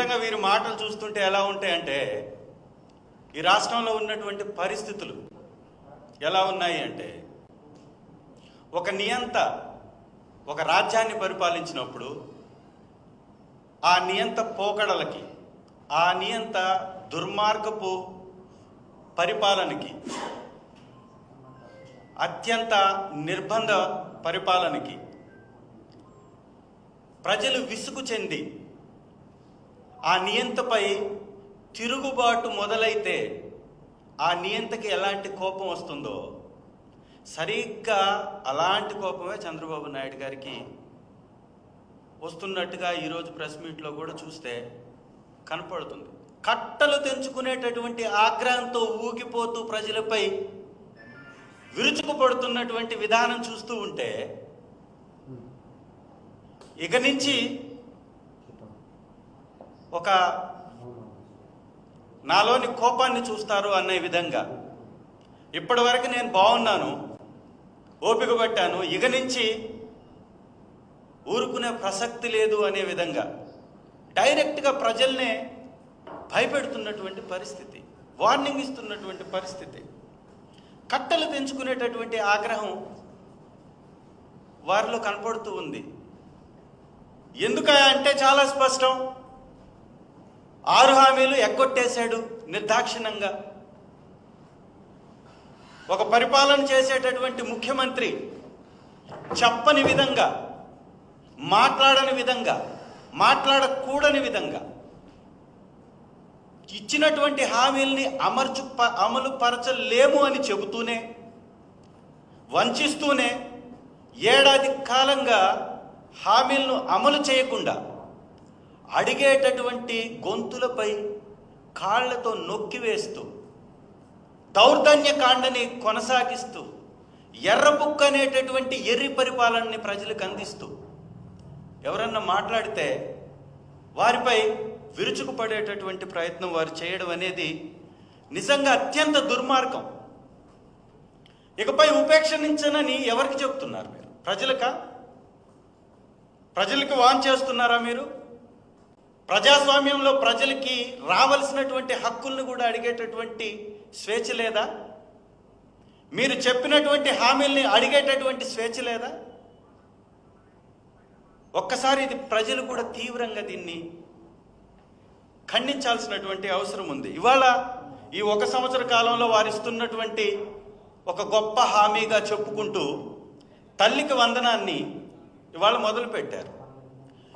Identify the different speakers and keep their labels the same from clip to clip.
Speaker 1: నిజంగా వీరి మాటలు చూస్తుంటే ఎలా ఉంటాయంటే ఈ రాష్ట్రంలో ఉన్నటువంటి పరిస్థితులు ఎలా ఉన్నాయి అంటే ఒక నియంత ఒక రాజ్యాన్ని పరిపాలించినప్పుడు ఆ నియంత పోకడలకి ఆ నియంత దుర్మార్గపు పరిపాలనకి అత్యంత నిర్బంధ పరిపాలనకి ప్రజలు విసుగు చెంది ఆ నియంతపై తిరుగుబాటు మొదలైతే ఆ నియంతకి ఎలాంటి కోపం వస్తుందో సరిగ్గా అలాంటి కోపమే చంద్రబాబు నాయుడు గారికి వస్తున్నట్టుగా ఈరోజు ప్రెస్ మీట్లో కూడా చూస్తే కనపడుతుంది. కట్టలు తెంచుకునేటటువంటి ఆగ్రహంతో ఊగిపోతూ ప్రజలపై విరుచుకుపడుతున్నటువంటి విధానం చూస్తూ ఉంటే ఇక నుంచి ఒక నాలోని కోపాన్ని చూస్తారు అనే విధంగా. ఇప్పటి వరకు నేను బాగున్నాను ఓపిక పట్టాను ఇక నుంచి ఊరుకునే ప్రసక్తి లేదు అనే విధంగా. డైరెక్ట్గా ప్రజల్నే భయపెడుతున్నటువంటి పరిస్థితి వార్నింగ్ ఇస్తున్నటువంటి పరిస్థితి. కట్టలు తెంచుకునేటటువంటి ఆగ్రహం వారిలో కనపడుతూ ఉంది. ఎందుక అంటే చాలా స్పష్టం. ఆరు హామీలు ఎగ్గొట్టేశాడు నిర్దాక్షిణంగా. ఒక పరిపాలన చేసేటటువంటి ముఖ్యమంత్రి చెప్పని విధంగా మాట్లాడని విధంగా మాట్లాడకూడని విధంగా ఇచ్చినటువంటి హామీల్ని అమర్చు ప- అమలు పరచలేము అని చెబుతూనే వంచిస్తూనే ఏడాది కాలంగా హామీలను అమలు చేయకుండా అడిగేటటువంటి గొంతులపై కాళ్ళతో నొక్కివేస్తూ దౌర్ధన్య కాండని కొనసాగిస్తూ ఎర్రబుక్క అనేటటువంటి ఎర్రి పరిపాలనని ప్రజలకు అందిస్తూ ఎవరన్నా మాట్లాడితే వారిపై విరుచుకుపడేటటువంటి ప్రయత్నం వారు చేయడం అనేది నిజంగా అత్యంత దుర్మార్గం. ఇకపై ఉపేక్షించనని ఎవరికి చెప్తున్నారు మీరు? ప్రజలకా? ప్రజలకు వాన్ చేస్తున్నారా మీరు? ప్రజాస్వామ్యంలో ప్రజలకి రావలసినటువంటి హక్కుల్ని కూడా అడిగేటటువంటి స్వేచ్ఛ లేదా? మీరు చెప్పినటువంటి హామీల్ని అడిగేటటువంటి స్వేచ్ఛ లేదా? ఒక్కసారి ఇది ప్రజలు కూడా తీవ్రంగా దీన్ని ఖండించాల్సినటువంటి అవసరం ఉంది. ఇవాళ ఈ ఒక సంవత్సర కాలంలో వారు ఇస్తున్నటువంటి ఒక గొప్ప హామీగా చెప్పుకుంటూ తల్లికి వందనాన్ని ఇవాళ మొదలుపెట్టారు.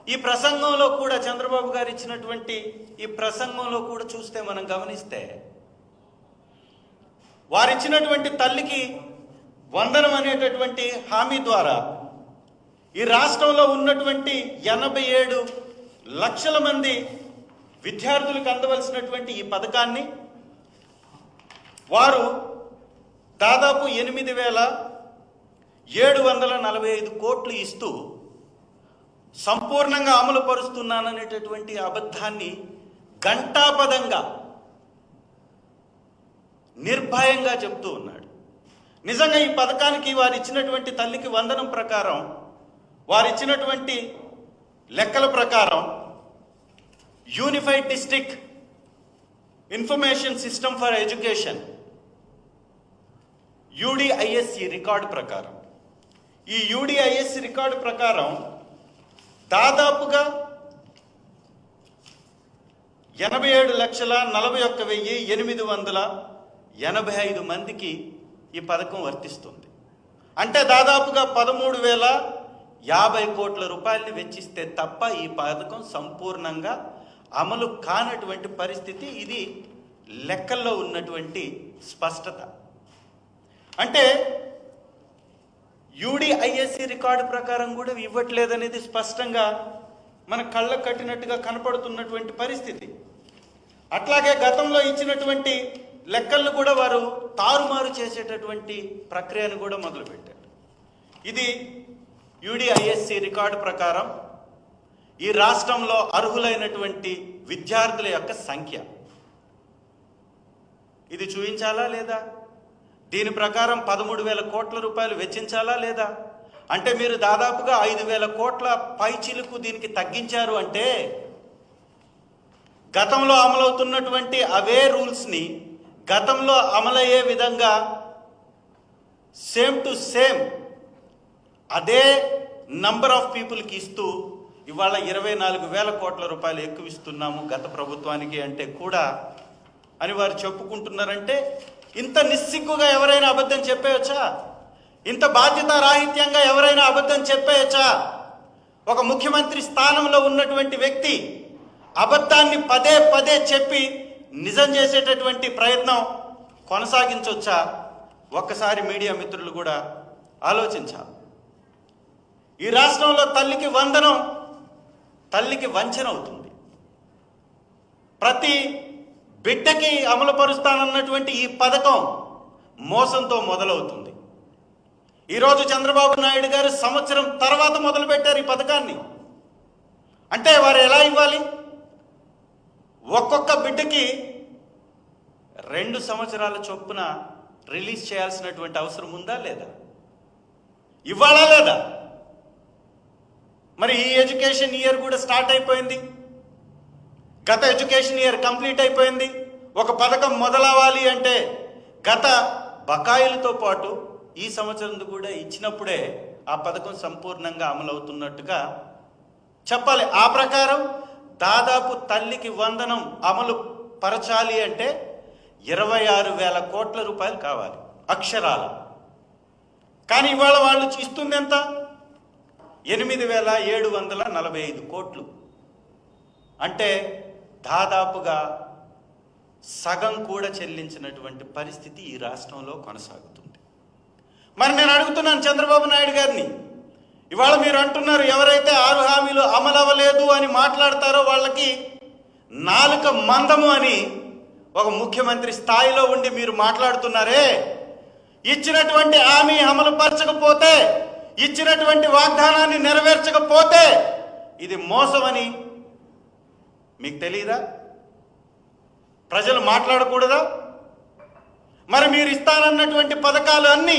Speaker 1: ఈ ప్రసంగంలో కూడా చంద్రబాబు గారు ఇచ్చినటువంటి ఈ ప్రసంగంలో కూడా చూస్తే మనం గమనిస్తే వారిచ్చినటువంటి తల్లికి వందనం అనేటటువంటి హామీ ద్వారా ఈ రాష్ట్రంలో ఉన్నటువంటి ఎనభై ఏడు లక్షల మంది విద్యార్థులకు అందవలసినటువంటి ఈ పథకాన్ని వారు దాదాపు ఎనిమిది వేల ఏడు వందల నలభై ఐదు కోట్లు ఇస్తూ సంపూర్ణంగా అమలు పరుస్తున్నాననేటటువంటి అబద్ధాన్ని ఘంటాపదంగా నిర్భయంగా చెప్తూ ఉన్నాడు. నిజంగా ఈ పథకానికి వారు ఇచ్చినటువంటి తల్లికి వందనం ప్రకారం వారు ఇచ్చినటువంటి లెక్కల ప్రకారం unified district information system for education UDISE record ప్రకారం. ఈ యూడిఐఎస్సి రికార్డు ప్రకారం దాదాపుగా ఎనభై ఏడు లక్షల నలభై ఒక్క వెయ్యి ఎనిమిది వందల ఎనభై ఐదు మందికి ఈ పథకం వర్తిస్తుంది. అంటే దాదాపుగా పదమూడు వేల యాభై కోట్ల రూపాయలని వెచ్చిస్తే తప్ప ఈ పథకం సంపూర్ణంగా అమలు కానటువంటి పరిస్థితి ఇది లెక్కల్లో ఉన్నటువంటి స్పష్టత. అంటే యూడిఐఎస్సి రికార్డు ప్రకారం కూడా ఇవ్వట్లేదనేది స్పష్టంగా మన కళ్ళ కట్టినట్టుగా కనపడుతున్నటువంటి పరిస్థితి. అట్లాగే గతంలో ఇచ్చినటువంటి లెక్కలను కూడా వారు తారుమారు చేసేటటువంటి ప్రక్రియను కూడా మొదలుపెట్టారు. ఇది యూడిఐఎస్సి రికార్డు ప్రకారం ఈ రాష్ట్రంలో అర్హులైనటువంటి విద్యార్థుల యొక్క సంఖ్య. ఇది చూపించాలా లేదా? దీని ప్రకారం పదమూడు వేల కోట్ల రూపాయలు వెచ్చించాలా లేదా? అంటే మీరు దాదాపుగా ఐదు వేల కోట్ల పైచిలుకు దీనికి తగ్గించారు అంటే గతంలో అమలవుతున్నటువంటి అవే రూల్స్ని గతంలో అమలయ్యే విధంగా సేమ్ టు సేమ్ అదే నంబర్ ఆఫ్ పీపుల్కి ఇస్తూ ఇవాళ ఇరవై నాలుగు వేల కోట్ల రూపాయలు ఎక్కువ ఇస్తున్నాము గత ప్రభుత్వానికి అంటే కూడా అని వారు చెప్పుకుంటున్నారంటే ఇంత నిస్సిగ్గుగా ఎవరైనా అబద్ధం చెప్పేయచ్చా? ఇంత బాధ్యత రాహిత్యంగా ఎవరైనా అబద్ధం చెప్పేయచ్చా? ఒక ముఖ్యమంత్రి స్థానంలో ఉన్నటువంటి వ్యక్తి అబద్ధాన్ని పదే పదే చెప్పి నిజం చేసేటటువంటి ప్రయత్నం కొనసాగించవచ్చా ఒక్కసారి మీడియా మిత్రులు కూడా ఆలోచించాలి. ఈ రాష్ట్రంలో తల్లికి వందనం తల్లికి వంచన అవుతుంది. ప్రతి బిడ్డకి అమలుపరుస్తానన్నటువంటి ఈ పథకం మోసంతో మొదలవుతుంది. ఈరోజు చంద్రబాబు నాయుడు గారు సంవత్సరం తర్వాత మొదలుపెట్టారు ఈ పథకాన్ని. అంటే వారు ఎలా ఇవ్వాలి? ఒక్కొక్క బిడ్డకి రెండు సంవత్సరాల చొప్పున రిలీజ్ చేయాల్సినటువంటి అవసరం ఉందా లేదా? ఇవ్వాలా లేదా? మరి ఈ ఎడ్యుకేషన్ ఇయర్ కూడా స్టార్ట్ అయిపోయింది. గత ఎడ్యుకేషన్ ఇయర్ కంప్లీట్ అయిపోయింది. ఒక పథకం మొదలవ్వాలి అంటే గత బకాయిలతో పాటు ఈ సంవత్సరం కూడా ఇచ్చినప్పుడే ఆ పథకం సంపూర్ణంగా అమలవుతున్నట్టుగా చెప్పాలి. ఆ ప్రకారం దాదాపు తల్లికి వందనం అమలు పరచాలి అంటే ఇరవై ఆరు వేల కోట్ల రూపాయలు కావాలి అక్షరాల. కానీ ఇవాళ వాళ్ళు ఇస్తుంది ఎంత? ఎనిమిది వేల ఏడు వందల నలభై ఐదు కోట్లు. అంటే దాదాపుగా సగం కూడా చెల్లించినటువంటి పరిస్థితి ఈ రాష్ట్రంలో కొనసాగుతుంది. మరి నేను అడుగుతున్నాను చంద్రబాబు నాయుడు గారిని ఇవాళ మీరు అంటున్నారు ఎవరైతే ఆరు హామీలు అమలు అవ్వలేదు అని మాట్లాడతారో వాళ్ళకి నాలుక మందము అని ఒక ముఖ్యమంత్రి స్థాయిలో ఉండి మీరు మాట్లాడుతున్నారే. ఇచ్చినటువంటి హామీ అమలు పరచకపోతే ఇచ్చినటువంటి వాగ్దానాన్ని నెరవేర్చకపోతే ఇది మోసమని మీకు తెలియదా ప్రజలు మాట్లాడకూడదా? మరి మీరు ఇస్తానన్నటువంటి పథకాలు అన్నీ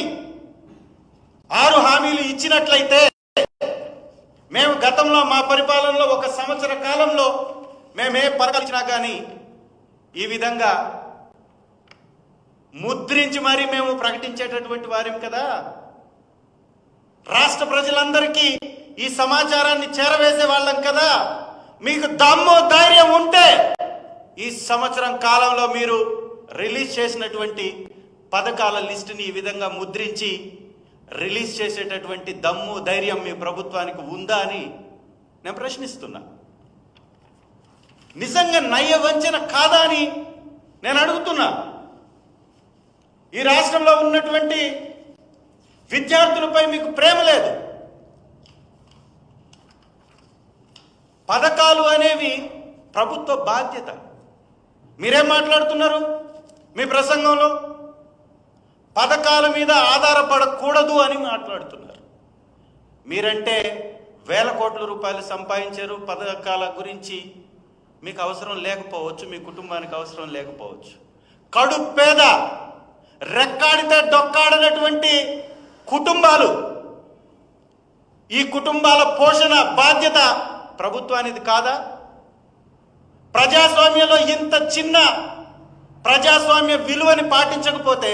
Speaker 1: ఆరు హామీలు ఇచ్చినట్లయితే మేము గతంలో మా పరిపాలనలో ఒక సంవత్సర కాలంలో మేము ఏ పథకాలిచ్చినా కానీ ఈ విధంగా ముద్రించి మరీ మేము ప్రకటించేటటువంటి వారం కదా? రాష్ట్ర ప్రజలందరికీ ఈ సమాచారాన్ని చేరవేసే వాళ్ళం కదా? మీకు దమ్ము ధైర్యం ఉంటే ఈ సంవత్సరం కాలంలో మీరు రిలీజ్ చేసినటువంటి పథకాల లిస్టుని ఈ విధంగా ముద్రించి రిలీజ్ చేసేటటువంటి దమ్ము ధైర్యం మీ ప్రభుత్వానికి ఉందా అని నేను ప్రశ్నిస్తున్నా. నిజంగా నయ్య వంచన కాదా అని నేను అడుగుతున్నా. ఈ రాష్ట్రంలో ఉన్నటువంటి విద్యార్థులపై మీకు ప్రేమ లేదు. పథకాలు అనేవి ప్రభుత్వ బాధ్యత. మీరేం మాట్లాడుతున్నారు? మీ ప్రసంగంలో? పథకాల మీద ఆధారపడకూడదు అని మాట్లాడుతున్నారు. మీరంటే వేల కోట్ల రూపాయలు సంపాదించారు పథకాల గురించి మీకు అవసరం లేకపోవచ్చు మీ కుటుంబానికి అవసరం లేకపోవచ్చు. కడు పేద రెక్కాడితే డొక్కాడనటువంటి కుటుంబాలు ఈ కుటుంబాల పోషణ బాధ్యత ప్రభుత్వానిది కాదా? ప్రజాస్వామ్యంలో ఇంత చిన్న ప్రజాస్వామ్య విలువని పాటించకపోతే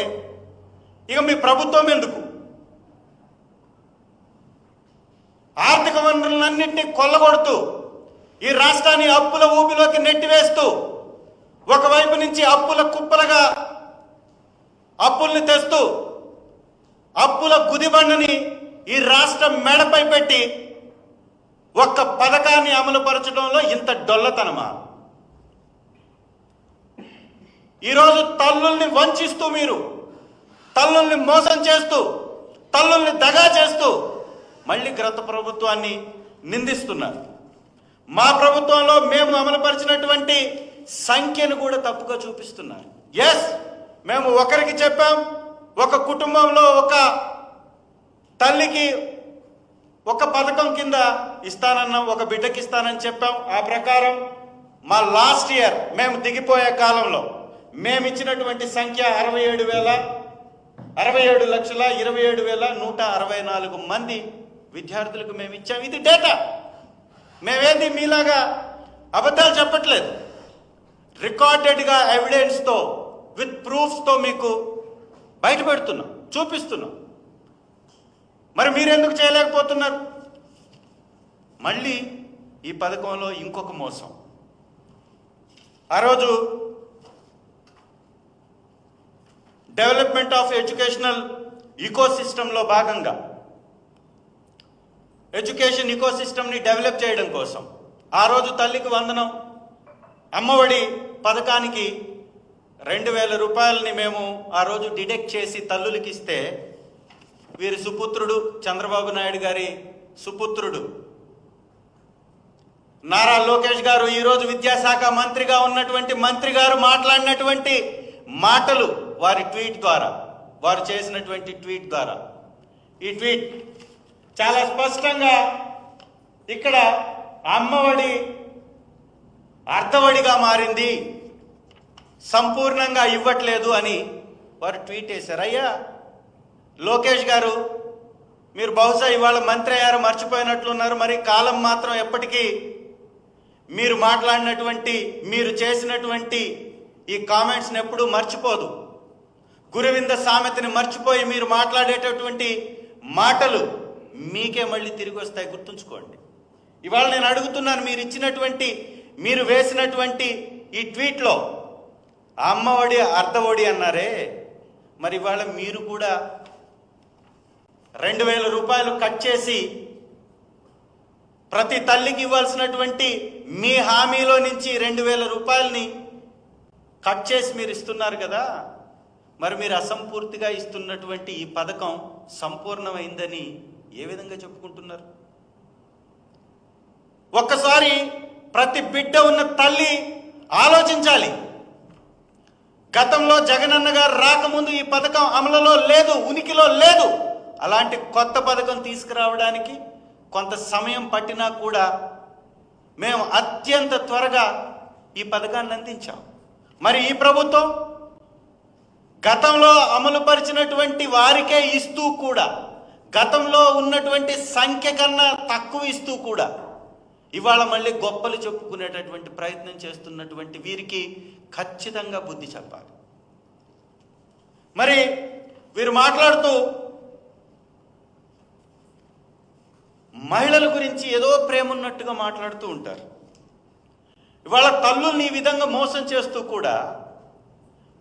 Speaker 1: ఇక మీ ప్రభుత్వం ఎందుకు? ఆర్థిక వనరులన్నింటినీ కొల్లగొడుతూ ఈ రాష్ట్రాన్ని అప్పుల ఊపిలోకి నెట్టివేస్తూ ఒకవైపు నుంచి అప్పుల కుప్పలుగా అప్పుల్ని తెస్తూ అప్పుల గుదిబండని ఈ రాష్ట్రం మెడపై పెట్టి ఒక్క పథకాన్ని అమలుపరచడంలో ఇంత డొల్లతనమా? ఈరోజు తల్లుల్ని వంచిస్తూ మీరు తల్లుల్ని మోసం చేస్తూ తల్లుల్ని దగా చేస్తూ మళ్ళీ గత ప్రభుత్వాన్ని నిందిస్తున్నారు. మా ప్రభుత్వంలో మేము అమలుపరిచినటువంటి సంఖ్యను కూడా తప్పుగా చూపిస్తున్నారు. ఎస్ మేము ఒకరికి చెప్పాం ఒక కుటుంబంలో ఒక తల్లికి ఒక పథకం కింద ఇస్తానన్నాం ఒక బిడ్డకి ఇస్తానని చెప్పాం. ఆ ప్రకారం మా లాస్ట్ ఇయర్ మేము దిగిపోయే కాలంలో మేము ఇచ్చినటువంటి సంఖ్య అరవై ఏడు వేల అరవై ఏడు లక్షల ఇరవై ఏడు వేల నూట అరవై నాలుగు మంది విద్యార్థులకు మేము ఇచ్చాం. ఇది డేటా మేమేది మీలాగా అబద్ధాలు చెప్పట్లేదు. రికార్డెడ్గా ఎవిడెన్స్తో విత్ ప్రూఫ్స్తో మీకు బయటపెడుతున్నాం చూపిస్తున్నాం. మరి మీరెందుకు చేయలేకపోతున్నారు? మళ్ళీ ఈ పథకంలో ఇంకొక మోసం. ఆ రోజు డెవలప్మెంట్ ఆఫ్ ఎడ్యుకేషనల్ ఈకోసిస్టంలో భాగంగా ఎడ్యుకేషన్ ఈకోసిస్టమ్ని డెవలప్ చేయడం కోసం ఆ రోజు తల్లికి వందనం అమ్మఒడి పథకానికి రెండు వేల రూపాయలని మేము ఆ రోజు డిడెక్ట్ చేసి తల్లులకి ఇస్తే వీరి సుపుత్రుడు చంద్రబాబు నాయుడు గారి సుపుత్రుడు. నారా లోకేష్ గారు ఈరోజు విద్యాశాఖ మంత్రిగా ఉన్నటువంటి మంత్రి గారు మాట్లాడినటువంటి మాటలు వారి ట్వీట్ ద్వారా వారు చేసినటువంటి ట్వీట్ ద్వారా. ఈ ట్వీట్ చాలా స్పష్టంగా ఇక్కడ అమ్మఒడి అర్ధవడిగా మారింది. సంపూర్ణంగా ఇవ్వట్లేదు అని వారు ట్వీట్ చేశారు. అయ్యా లోకేష్ గారు మీరు బహుశా ఇవాళ మంత్రి అయ్యారు మర్చిపోయినట్లున్నారు. మరి కాలం మాత్రం ఎప్పటికీ మీరు మాట్లాడినటువంటి మీరు చేసినటువంటి ఈ కామెంట్స్ని ఎప్పుడూ మర్చిపోదు. గురువింద సామెతని మర్చిపోయి మీరు మాట్లాడేటటువంటి మాటలు మీకే మళ్ళీ తిరిగి వస్తాయి. గుర్తుంచుకోండి. ఇవాళ నేను అడుగుతున్నాను మీరు ఇచ్చినటువంటి మీరు వేసినటువంటి ఈ ట్వీట్లో అమ్మ ఒడి అర్ధ ఒడి అన్నారే. మరి ఇవాళ మీరు కూడా రెండు వేల రూపాయలు కట్ చేసి ప్రతి తల్లికి ఇవ్వాల్సినటువంటి మీ హామీలో నుంచి రెండు వేల రూపాయలని కట్ చేసి మీరు ఇస్తున్నారు కదా మరి మీరు అసంపూర్తిగా ఇస్తున్నటువంటి ఈ పథకం సంపూర్ణమైందని ఏ విధంగా చెప్పుకుంటున్నారు? ఒక్కసారి ప్రతి బిడ్డ ఉన్న తల్లి ఆలోచించాలి. గతంలో జగనన్న గారు రాకముందు ఈ పథకం అమలులో లేదు ఉనికిలో లేదు. అలాంటి కొత్త పథకం తీసుకురావడానికి కొంత సమయం పట్టినా కూడా మేము అత్యంత త్వరగా ఈ పథకాన్ని అందించాం. మరి ఈ ప్రభుత్వం గతంలో అమలుపరిచినటువంటి వారికే ఇస్తూ కూడా గతంలో ఉన్నటువంటి సంఖ్య కన్నా తక్కువ ఇస్తూ కూడా ఇవాళ మళ్ళీ గొప్పలు చెప్పుకునేటటువంటి ప్రయత్నం చేస్తున్నటువంటి వీరికి ఖచ్చితంగా బుద్ధి చెప్పాలి. మరి వీరు మాట్లాడుతూ మహిళల గురించి ఏదో ప్రేమ ఉన్నట్టుగా మాట్లాడుతూ ఉంటారు. ఇవాళ తల్లుల్ని ఈ విధంగా మోసం చేస్తూ కూడా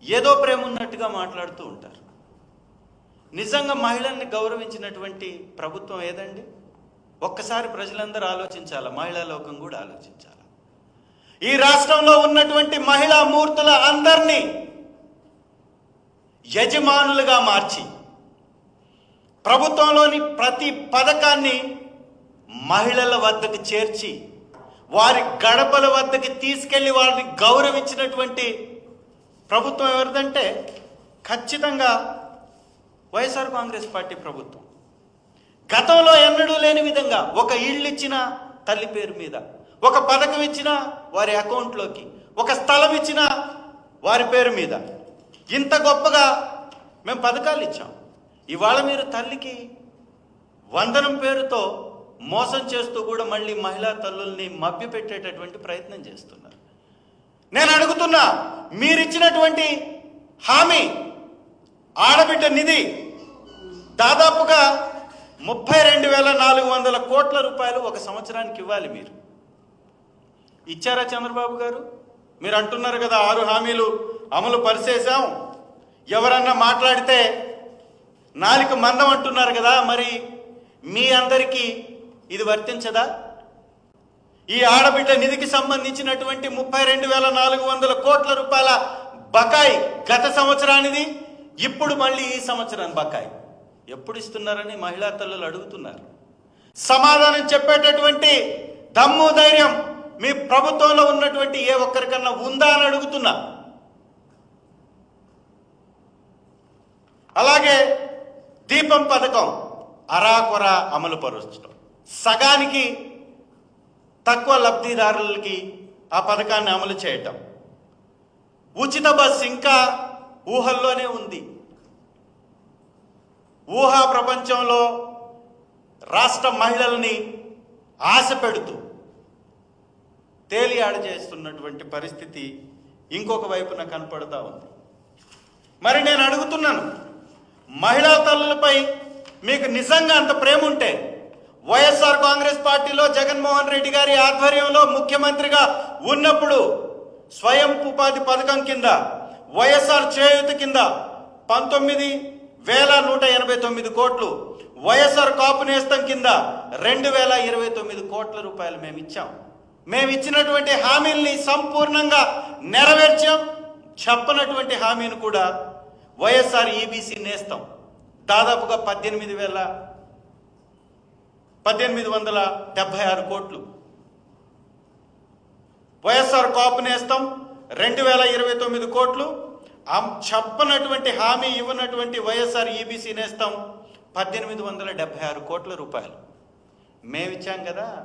Speaker 1: ఏదో ప్రేమ ఉన్నట్టుగా మాట్లాడుతూ ఉంటారు. నిజంగా మహిళల్ని గౌరవించినటువంటి ప్రభుత్వం ఏదండి? ఒక్కసారి ప్రజలందరూ ఆలోచించాలా? మహిళా లోకం కూడా ఆలోచించాలి? ఈ రాష్ట్రంలో ఉన్నటువంటి మహిళా మూర్తుల అందరినీ యజమానులుగా మార్చి ప్రభుత్వంలోని ప్రతి పథకాన్ని మహిళల వద్దకు చేర్చి వారి గడపల వద్దకి తీసుకెళ్ళి వారిని గౌరవించినటువంటి ప్రభుత్వం ఎవరిదంటే ఖచ్చితంగా వైఎస్ఆర్ కాంగ్రెస్ పార్టీ ప్రభుత్వం. గతంలో ఎన్నడూ లేని విధంగా ఒక ఇళ్ళు ఇచ్చిన తల్లి పేరు మీద ఒక పథకం ఇచ్చిన వారి అకౌంట్లోకి ఒక స్థలం ఇచ్చిన వారి పేరు మీద. ఇంత గొప్పగా మేము పథకాలు ఇచ్చాం. ఇవాళ మీరు తల్లికి వందనం పేరుతో మోసం చేస్తూ కూడా మళ్ళీ మహిళా తల్లుల్ని మభ్యపెట్టేటటువంటి ప్రయత్నం చేస్తున్నారు. నేను అడుగుతున్నా మీరిచ్చినటువంటి హామీ ఆడబిడ్డ నిధి దాదాపుగా ముప్పై రెండు వేల నాలుగు వందల కోట్ల రూపాయలు ఒక సంవత్సరానికి ఇవ్వాలి మీరు. ఇచ్చారా చంద్రబాబు గారు? మీరు అంటున్నారు కదా ఆరు హామీలు అమలు పరిచేశాం ఎవరన్నా మాట్లాడితే నాలుగు మందం అంటున్నారు కదా మరి మీ అందరికీ ఇది వర్తించదా? ఈ ఆడబిడ్డ నిధికి సంబంధించినటువంటి ముప్పై రెండు వేల నాలుగు వందల కోట్ల రూపాయల బకాయి గత సంవత్సరానిది ఇప్పుడు మళ్ళీ ఈ సంవత్సరం బకాయి. ఎప్పుడు ఇస్తున్నారని మహిళా తల్లులు అడుగుతున్నారు. సమాధానం చెప్పేటటువంటి దమ్ము ధైర్యం మీ ప్రభుత్వంలో ఉన్నటువంటి ఏ ఒక్కరికన్నా ఉందా అని అడుగుతున్నా. అలాగే దీపం పథకం అరాకొర అమలు పరుచడం సగానికి తక్కువ లబ్ధిదారులకి ఆ పథకాన్ని అమలు చేయటం. ఉచిత బస్ ఇంకా ఊహల్లోనే ఉంది. ఊహా ప్రపంచంలో రాష్ట్ర మహిళల్ని ఆశ పెడుతూ తేలియాడ చేస్తున్నటువంటి పరిస్థితి ఇంకొక వైపున కనపడతా ఉంది. మరి నేను అడుగుతున్నాను మహిళా తల్లులపై మీకు నిజంగా అంత ప్రేమ ఉంటే వైఎస్ఆర్ కాంగ్రెస్ పార్టీలో జగన్మోహన్ రెడ్డి గారి ఆధ్వర్యంలో ముఖ్యమంత్రిగా ఉన్నప్పుడు స్వయం ఉపాధి పథకం కింద వైఎస్ఆర్ చేయూత కింద పంతొమ్మిది వేల నూట ఎనభై తొమ్మిది కోట్లు వైఎస్ఆర్ కాపు నేస్తం కింద రెండు వేల ఇరవై తొమ్మిది కోట్ల రూపాయలు మేము ఇచ్చాం. మేము ఇచ్చినటువంటి హామీల్ని సంపూర్ణంగా నెరవేర్చాం. చెప్పనటువంటి హామీని కూడా వైఎస్ఆర్ ఈబీసీ నేస్తాం. దాదాపుగా పద్దెనిమిది వేల పద్దెనిమిది వందల డెబ్బై ఆరు కోట్లు. వైఎస్ఆర్ కాపు నేస్తం రెండు వేల ఇరవై తొమ్మిది కోట్లు. చెప్పనటువంటి హామీ ఇవ్వనటువంటి వైఎస్ఆర్ ఈబీసీ నేస్తం పద్దెనిమిది వందల డెబ్భై ఆరు కోట్ల రూపాయలు. మేమిచ్చాం కదా.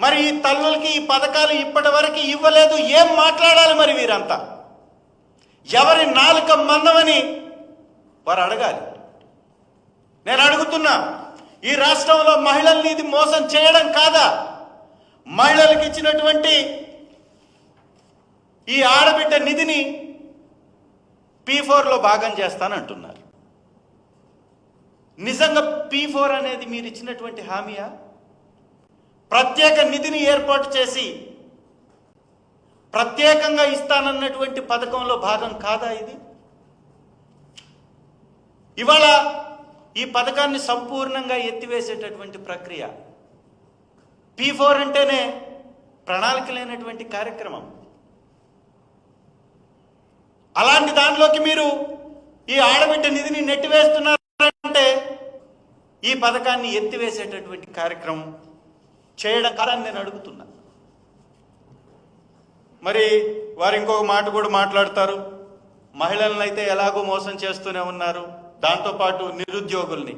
Speaker 1: మరి ఈ తల్లులకి ఈ పథకాలు ఇప్పటి వరకు ఇవ్వలేదు ఏం మాట్లాడాలి మరి వీరంతా? ఎవరి నాలుక మందమని వారు అడగాలి. నేను అడుగుతున్నా ఈ రాష్ట్రంలో మహిళల్ని ఇది మోసం చేయడం కాదా? మహిళలకు ఇచ్చినటువంటి ఈ ఆడబిడ్డ నిధిని పీ ఫోర్లో భాగం చేస్తానంటున్నారు నిజంగా పీ ఫోర్ అనేది మీరు ఇచ్చినటువంటి హామీయా? ప్రత్యేక నిధిని ఏర్పాటు చేసి ప్రత్యేకంగా ఇస్తానన్నటువంటి పథకంలో భాగం కాదా ఇది? ఇవాళ ఈ పథకాన్ని సంపూర్ణంగా ఎత్తివేసేటటువంటి ప్రక్రియ. పీ ఫోర్ అంటేనే ప్రణాళిక లేనటువంటి కార్యక్రమం. అలాంటి దానిలోకి మీరు ఈ ఆడబిడ్డ నిధిని నెట్టివేస్తున్నారంటే ఈ పథకాన్ని ఎత్తివేసేటటువంటి కార్యక్రమం చేయడం కాదని నేను అడుగుతున్నా. మరి వారు ఇంకొక మాట కూడా మాట్లాడతారు. మహిళలను అయితే ఎలాగో మోసం చేస్తూనే ఉన్నారు. దాంతోపాటు నిరుద్యోగుల్ని.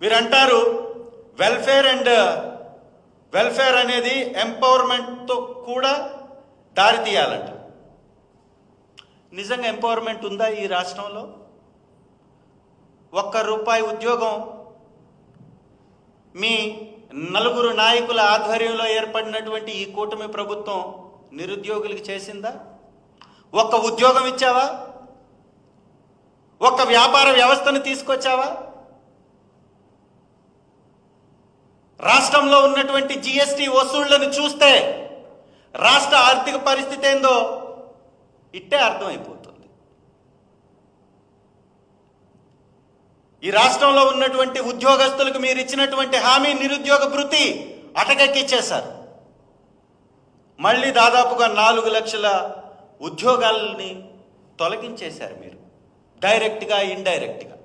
Speaker 1: వీరంటారు వెల్ఫేర్ అండ్ వెల్ఫేర్ అనేది ఎంపవర్మెంట్తో కూడా దారి తీయాలంట. నిజంగా ఎంపవర్మెంట్ ఉందా ఈ రాష్ట్రంలో? ఒక్క రూపాయి ఉద్యోగం మీ నలుగురు నాయకుల ఆధ్వర్యంలో ఏర్పడినటువంటి ఈ కూటమి ప్రభుత్వం నిరుద్యోగులకి చేసిందా? ఒక్క ఉద్యోగం ఇచ్చావా? ఒక్క వ్యాపార వ్యవస్థను తీసుకొచ్చావా? రాష్ట్రంలో ఉన్నటువంటి జిఎస్టి వసూళ్ళను చూస్తే రాష్ట్ర ఆర్థిక పరిస్థితి ఏందో ఇట్టే అర్థమైపోతుంది. ఈ రాష్ట్రంలో ఉన్నటువంటి ఉద్యోగస్తులకు మీరు ఇచ్చినటువంటి హామీ నిరుద్యోగ భృతి అటకెక్కిచ్చేశారు. మళ్ళీ దాదాపుగా నాలుగు లక్షల ఉద్యోగాలని తొలగించేశారు మీరు. డైరెక్ట్గా ఇండైరెక్ట్గా.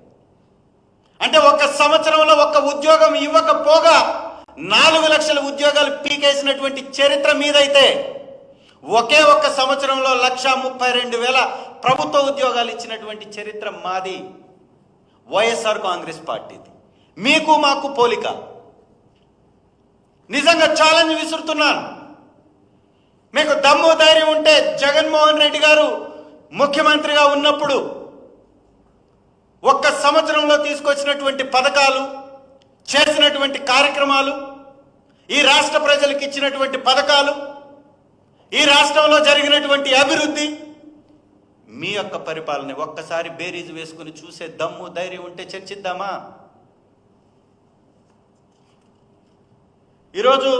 Speaker 1: అంటే ఒక సంవత్సరంలో ఒక ఉద్యోగం ఇవ్వకపోగా నాలుగు లక్షల ఉద్యోగాలు పీకేసినటువంటి చరిత్ర మీదైతే ఒకే ఒక్క సంవత్సరంలో లక్ష ముప్పై రెండు వేల ప్రభుత్వ ఉద్యోగాలు ఇచ్చినటువంటి చరిత్ర మాది. వైఎస్ఆర్ కాంగ్రెస్ పార్టీది. మీకు మాకు పోలిక. నిజంగా ఛాలెంజ్ విసురుతున్నాను. మీకు దమ్ము ధైర్యం ఉంటే జగన్మోహన్ రెడ్డి గారు ముఖ్యమంత్రిగా ఉన్నప్పుడు ఒక్క సంవత్సరంలో తీసుకొచ్చినటువంటి పథకాలు చేసినటువంటి కార్యక్రమాలు ఈ రాష్ట్ర ప్రజలకు ఇచ్చినటువంటి పథకాలు ఈ రాష్ట్రంలో జరిగినటువంటి అభివృద్ధి మీ యొక్క పరిపాలన ఒక్కసారి బేరీజు వేసుకుని చూసే దమ్ము ధైర్యం ఉంటే చర్చిద్దామా? ఈరోజు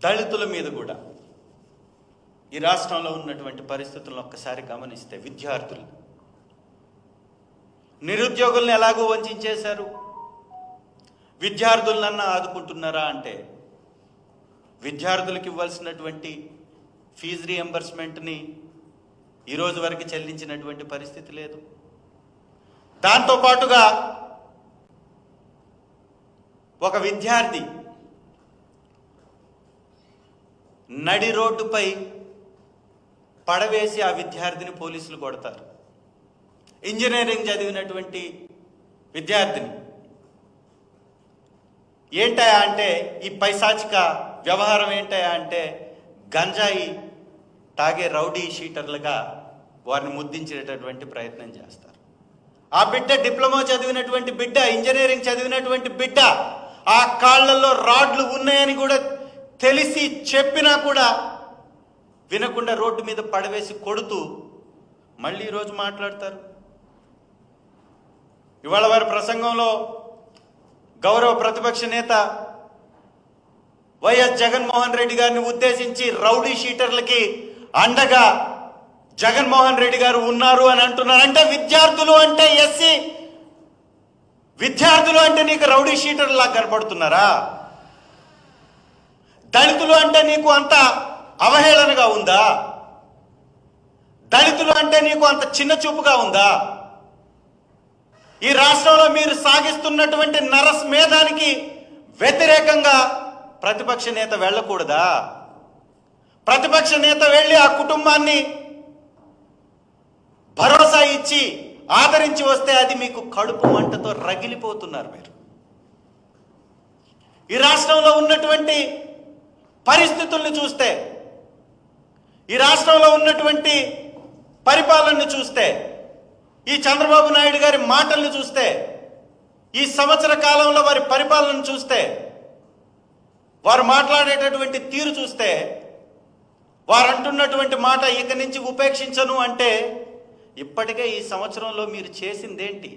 Speaker 1: దళితుల మీద కూడా ఈ రాష్ట్రంలో ఉన్నటువంటి పరిస్థితులను ఒక్కసారి గమనిస్తే విద్యార్థులు నిరుద్యోగుల్ని ఎలాగో వంచేశారు? విద్యార్థులనన్నా ఆదుకుంటున్నారా అంటే విద్యార్థులకు ఇవ్వాల్సినటువంటి ఫీజు రీఎంబర్స్మెంట్ని ఈరోజు వరకు చెల్లించినటువంటి పరిస్థితి లేదు. దాంతోపాటుగా ఒక విద్యార్థి నడి రోడ్డుపై పడవేసి ఆ విద్యార్థిని పోలీసులు కొడతారు. ఇంజనీరింగ్ చదివినటువంటి విద్యార్థిని. ఏంటయా అంటే ఈ పైశాచిక వ్యవహారం ఏంటయా అంటే గంజాయి తాగే రౌడీ షీటర్లుగా వారిని ముద్దించేటటువంటి ప్రయత్నం చేస్తారు. ఆ బిడ్డ డిప్లొమా చదివినటువంటి బిడ్డ ఇంజనీరింగ్ చదివినటువంటి బిడ్డ ఆ కాళ్ళల్లో రాడ్లు ఉన్నాయని కూడా తెలిసి చెప్పినా కూడా వినకుండా రోడ్డు మీద పడవేసి కొడుతూ మళ్ళీ ఈరోజు మాట్లాడతారు. ఇవాళ వారి ప్రసంగంలో గౌరవ ప్రతిపక్ష నేత వైఎస్ జగన్మోహన్ రెడ్డి గారిని ఉద్దేశించి రౌడీ షీటర్లకి అండగా జగన్మోహన్ రెడ్డి గారు ఉన్నారు అని అంటున్నారు. అంటే విద్యార్థులు అంటే ఎస్సీ? విద్యార్థులు అంటే నీకు రౌడీ షీటర్లా కనపడుతున్నారా? దళితులు అంటే నీకు అంత అవహేళనగా ఉందా? దళితులు అంటే నీకు అంత చిన్న చూపుగా ఉందా? ఈ రాష్ట్రంలో మీరు సాగిస్తున్నటువంటి నరస్మేధానికి వ్యతిరేకంగా ప్రతిపక్ష నేత వెళ్ళకూడదా? ప్రతిపక్ష నేత వెళ్ళి ఆ కుటుంబాన్ని భరోసా ఇచ్చి ఆదరించి వస్తే అది మీకు కడుపు మంటతో రగిలిపోతున్నారు మీరు. ఈ రాష్ట్రంలో ఉన్నటువంటి పరిస్థితుల్ని చూస్తే ఈ రాష్ట్రంలో ఉన్నటువంటి పరిపాలనని చూస్తే ఈ చంద్రబాబు నాయుడు గారి మాటల్ని చూస్తే ఈ సంవత్సర కాలంలో వారి పరిపాలనను చూస్తే వారు మాట్లాడేటటువంటి తీరు చూస్తే వారు అంటున్నటువంటి మాట ఇక నుంచి ఉపేక్షించను అంటే ఇప్పటికే ఈ సంవత్సరంలో మీరు చేసిందేంటి?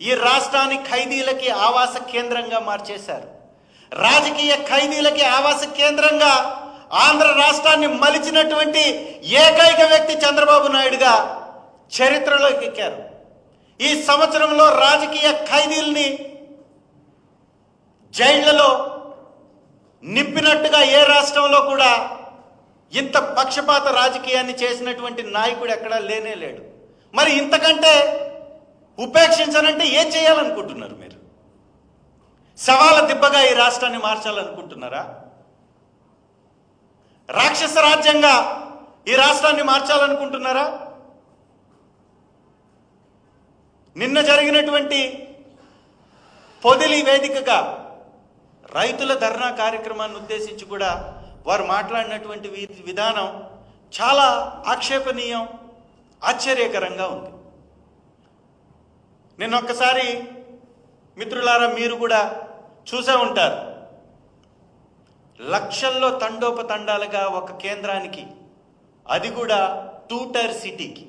Speaker 1: ఈ రాష్ట్రాన్ని ఖైదీలకి ఆవాస కేంద్రంగా మార్చేశారు. రాజకీయ ఖైదీలకి ఆవాస కేంద్రంగా ఆంధ్ర రాష్ట్రాన్ని మలిచినటువంటి ఏకైక వ్యక్తి చంద్రబాబు నాయుడుగా చరిత్రలోకి ఎక్కారు. ఈ సంవత్సరంలో రాజకీయ ఖైదీల్ని జైళ్ళలో నింపినట్టుగా ఏ రాష్ట్రంలో కూడా ఇంత పక్షపాత రాజకీయాన్ని చేసినటువంటి నాయకుడు ఎక్కడా లేనే లేడు. మరి ఇంతకంటే ఉపేక్షించనంటే ఏం చేయాలనుకుంటున్నారు మీరు? సవాల దిబ్బగా ఈ రాష్ట్రాన్ని మార్చాలనుకుంటున్నారా? రాక్షస రాజ్యంగా ఈ రాష్ట్రాన్ని మార్చాలనుకుంటున్నారా? నిన్న జరిగినటువంటి పొదిలి వేదికగా రైతుల ధర్నా కార్యక్రమాన్ని ఉద్దేశించి కూడా వారు మాట్లాడినటువంటి విధానం చాలా ఆక్షేపణీయం ఆశ్చర్యకరంగా ఉంది. నిన్న ఒక్కసారి మిత్రులారా మీరు కూడా చూసే ఉంటారు. లక్షల్లో తండోపతండాలుగా ఒక కేంద్రానికి అది కూడా టూటర్ సిటీకి.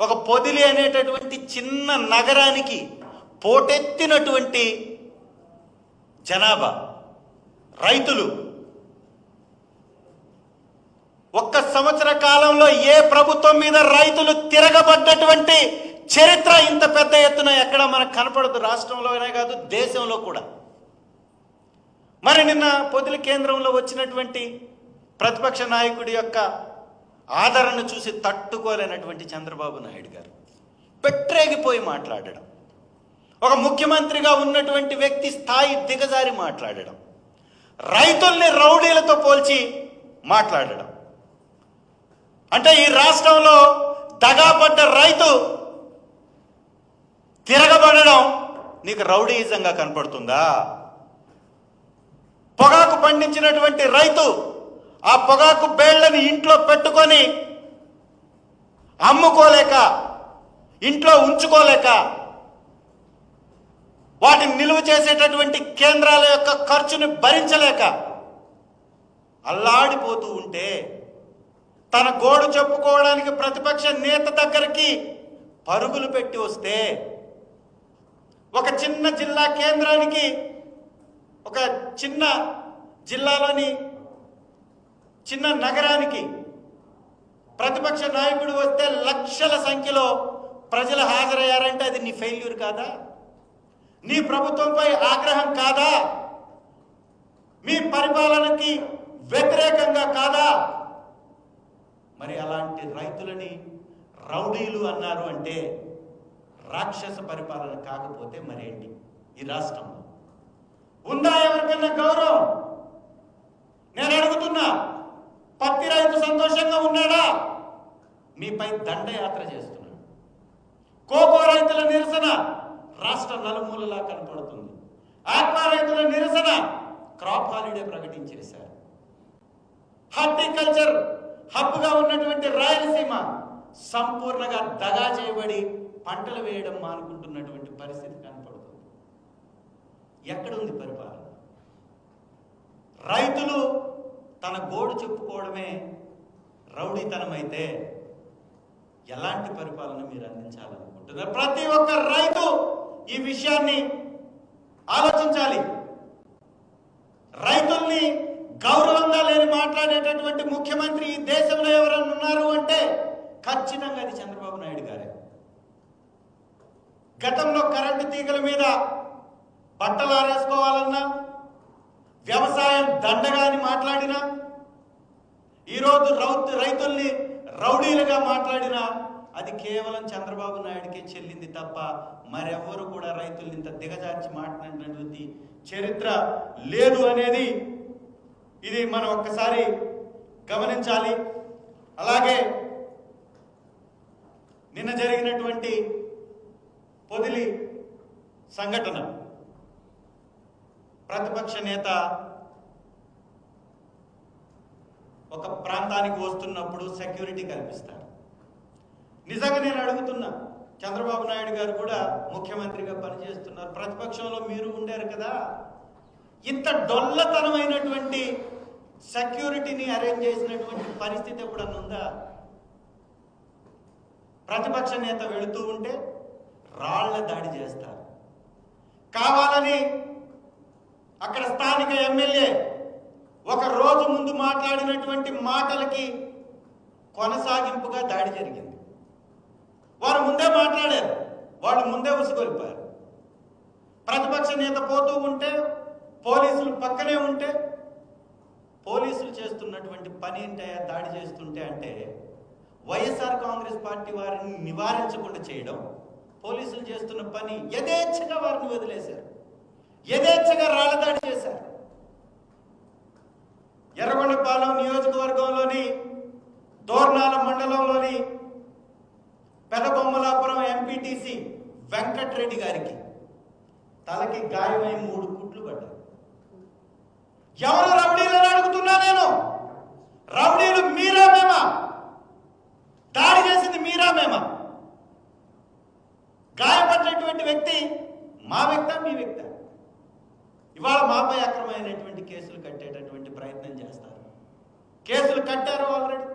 Speaker 1: ఒక పొదిలి అనేటటువంటి చిన్న నగరానికి పోటెత్తినటువంటి జనాభా రైతులు. ఒక్క సంవత్సర కాలంలో ఏ ప్రభుత్వం మీద రైతులు తిరగబడ్డటువంటి చరిత్ర ఇంత పెద్ద ఎత్తున ఎక్కడ మనకు కనపడదు రాష్ట్రంలోనే కాదు దేశంలో కూడా. మరి నిన్న పొదిలి కేంద్రంలో వచ్చినటువంటి ప్రతిపక్ష నాయకుడి యొక్క ఆదరణ చూసి తట్టుకోలేనటువంటి చంద్రబాబు నాయుడు గారు. పెట్టరేగిపోయి మాట్లాడడం. ఒక ముఖ్యమంత్రిగా ఉన్నటువంటి వ్యక్తి స్థాయి దిగజారి మాట్లాడడం. రైతుల్ని రౌడీలతో పోల్చి మాట్లాడడం. అంటే ఈ రాష్ట్రంలో దగాపడ్డ రైతు తిరగబడడం నీకు రౌడీయిజంగా కనపడుతుందా? పొగాకు పండించినటువంటి రైతు ఆ పొగాకు బేళ్ళని ఇంట్లో పెట్టుకొని అమ్ముకోలేక ఇంట్లో ఉంచుకోలేక వాటిని నిలువ చేసేటటువంటి కేంద్రాల యొక్క ఖర్చుని భరించలేక అల్లాడిపోతూ ఉంటే తన గోడు చెప్పుకోవడానికి ప్రతిపక్ష నేత దగ్గరికి పరుగులు పెట్టి వస్తే ఒక చిన్న జిల్లా కేంద్రానికి ఒక చిన్న జిల్లాలోని చిన్న నగరానికి ప్రతిపక్ష నాయకుడు వస్తే లక్షల సంఖ్యలో ప్రజలు హాజరయ్యారంటే అది నీ ఫెయిల్యూర్ కాదా? నీ ప్రభుత్వంపై ఆగ్రహం కాదా? మీ పరిపాలనకి వ్యతిరేకంగా కాదా? మరి అలాంటి రైతులని రౌడీలు అన్నారు అంటే రాక్షస పరిపాలన కాకపోతే మరేంటి? ఈ రాష్ట్రంలో. ఉందా ఎవరికన్నా గౌరవం? నేను అడుగుతున్నా. పత్తి రైతు సంతోషంగా ఉన్నాడా? మీపై దండయాత్ర చేస్తున్నాడు. కోకో రైతుల నిరసన రాష్ట్ర నలుమూలలా కనపడుతుంది. ఆత్మ రైతుల నిరసన క్రాప్ హాలిడే ప్రకటించేశారు హార్టికల్చర్ హబ్గా ఉన్నటువంటి రాయలసీమ సంపూర్ణంగా దగా చేయబడి పంటలు వేయడం మానుకుంటున్నటువంటి పరిస్థితి కనపడుతుంది. ఎక్కడ ఉంది పరిపాలన? రైతులు తన గోడు చెప్పుకోవడమే రౌడీతనమైతే ఎలాంటి పరిపాలన మీరు అందించాలనుకుంటున్నారు? ప్రతి ఒక్క రైతు ఈ విషయాన్ని ఆలోచించాలి. రైతుల్ని గౌరవంగా లేని మాట్లాడేటటువంటి ముఖ్యమంత్రి ఈ దేశంలో ఎవరైనా ఉన్నారు అంటే ఖచ్చితంగా అది చంద్రబాబు నాయుడు గారే. గతంలో కరెంటు తీగల మీద బట్టలు ఆరేసుకోవాలన్నా వ్యవసాయం దండగా అని మాట్లాడినా ఈరోజు రౌత్ రైతుల్ని రౌడీలుగా మాట్లాడినా అది కేవలం చంద్రబాబు నాయుడికే చెల్లింది తప్ప మరెవ్వరు కూడా రైతుల్ని ఇంత దిగజార్చి మాట్లాడినటువంటి చరిత్ర లేదు అనేది ఇది మనం ఒక్కసారి గమనించాలి. అలాగే నిన్న జరిగినటువంటి పొదిలి సంఘటన. ప్రతిపక్ష నేత ఒక ప్రాంతానికి వస్తున్నప్పుడు సెక్యూరిటీ కల్పిస్తారు. నిజంగా నేను అడుగుతున్నా చంద్రబాబు నాయుడు గారు కూడా ముఖ్యమంత్రిగా పనిచేస్తున్నారు. ప్రతిపక్షంలో మీరు ఉండారు కదా. ఇంత డొల్లతనమైనటువంటి సెక్యూరిటీని అరేంజ్ చేసినటువంటి పరిస్థితి ఎప్పుడన్నా ఉందా? ప్రతిపక్ష నేత వెళుతూ ఉంటే రాళ్ళ దాడి చేస్తారు. కావాలని అక్కడ స్థానిక ఎమ్మెల్యే ఒక రోజు ముందు మాట్లాడినటువంటి మాటలకి కొనసాగింపుగా దాడి జరిగింది. వారు ముందే మాట్లాడారు. వాళ్ళు ముందే ఉసుగొలిపారు. ప్రతిపక్ష నేత పోతూ ఉంటే పోలీసులు పక్కనే ఉంటే పోలీసులు చేస్తున్నటువంటి పని ఏంటయ్యా? దాడి చేస్తుంటే అంటే వైఎస్ఆర్ కాంగ్రెస్ పార్టీ వారిని నివారించకుండా చేయడం పోలీసులు చేస్తున్న పని యథేచ్ఛగా వారిని వదిలేశారు. యథేచ్ఛగా రాళ్ళదాడి చేశారు. ఎర్రగొండపాలెం నియోజకవర్గంలోని దోర్నాల మండలంలోని పెదబొమ్మలాపురం ఎంపీటీసీ వెంకట్రెడ్డి గారికి తలకి గాయమై మూడు కుట్లు పడ్డాయి. ఎవరు రౌడీలని అడుగుతున్నా నేను? రౌడీలు మీరా మేమా? దాడి చేసింది మీరా మేమా? గాయపడినటువంటి వ్యక్తి మా వ్యక్త మీ వ్యక్త? ఇవాళ మాపై అక్రమైనటువంటి కేసులు కట్టేటటువంటి ప్రయత్నం చేస్తారు. కేసులు కట్టారు ఆల్రెడీ.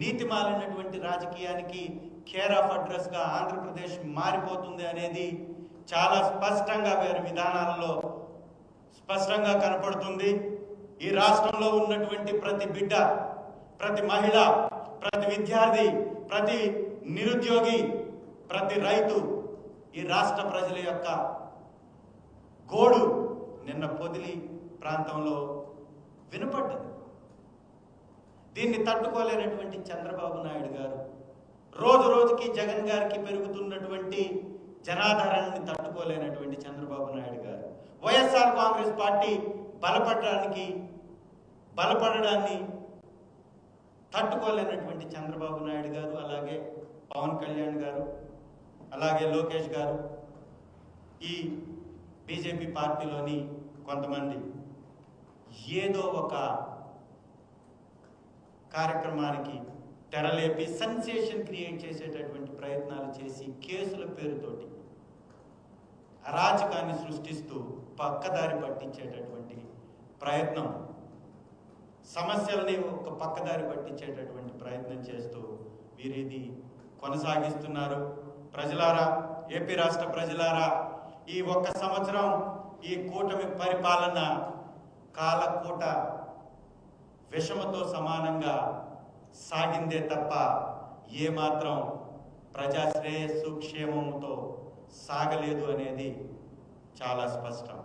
Speaker 1: నీతి మాలినటువంటి రాజకీయానికి కేర్ ఆఫ్ అడ్రస్గా ఆంధ్రప్రదేశ్ మారిపోతుంది అనేది చాలా స్పష్టంగా వేరు విధానాలలో స్పష్టంగా కనపడుతుంది. ఈ రాష్ట్రంలో ఉన్నటువంటి ప్రతి బిడ్డ ప్రతి మహిళ ప్రతి విద్యార్థి ప్రతి నిరుద్యోగి ప్రతి రైతు ఈ రాష్ట్ర ప్రజల యొక్క గోడు నిన్న పొదిలి ప్రాంతంలో వినపడ్డది. దీన్ని తట్టుకోలేనటువంటి చంద్రబాబు నాయుడు గారు రోజు రోజుకి జగన్ గారికి పెరుగుతున్నటువంటి జనాధారణని తట్టుకోలేనటువంటి చంద్రబాబు నాయుడు గారు వైఎస్ఆర్ కాంగ్రెస్ పార్టీ బలపడడానికి బలపడడాన్ని తట్టుకోలేనటువంటి చంద్రబాబు నాయుడు గారు అలాగే పవన్ కళ్యాణ్ గారు అలాగే లోకేష్ గారు ఈ బీజేపీ పార్టీలోని కొంతమంది ఏదో ఒక కార్యక్రమానికి తెరలేపి సెన్సేషన్ క్రియేట్ చేసేటటువంటి ప్రయత్నాలు చేసి కేసుల పేరుతోటి అరాచకాన్ని సృష్టిస్తూ పక్కదారి పట్టించేటటువంటి ప్రయత్నం సమస్యల్ని ఒక పక్కదారి పట్టించేటటువంటి ప్రయత్నం చేస్తూ వీరిది కొనసాగిస్తున్నారు. ప్రజలారా ఏపీ రాష్ట్ర ప్రజలారా ఈ ఒక్క సంవత్సరం ఈ కూటమి పరిపాలన కాలకూట విషమతో సమానంగా సాగిందే తప్ప ఏమాత్రం ప్రజా శ్రేయస్సు క్షేమంతో సాగలేదు అనేది చాలా స్పష్టం.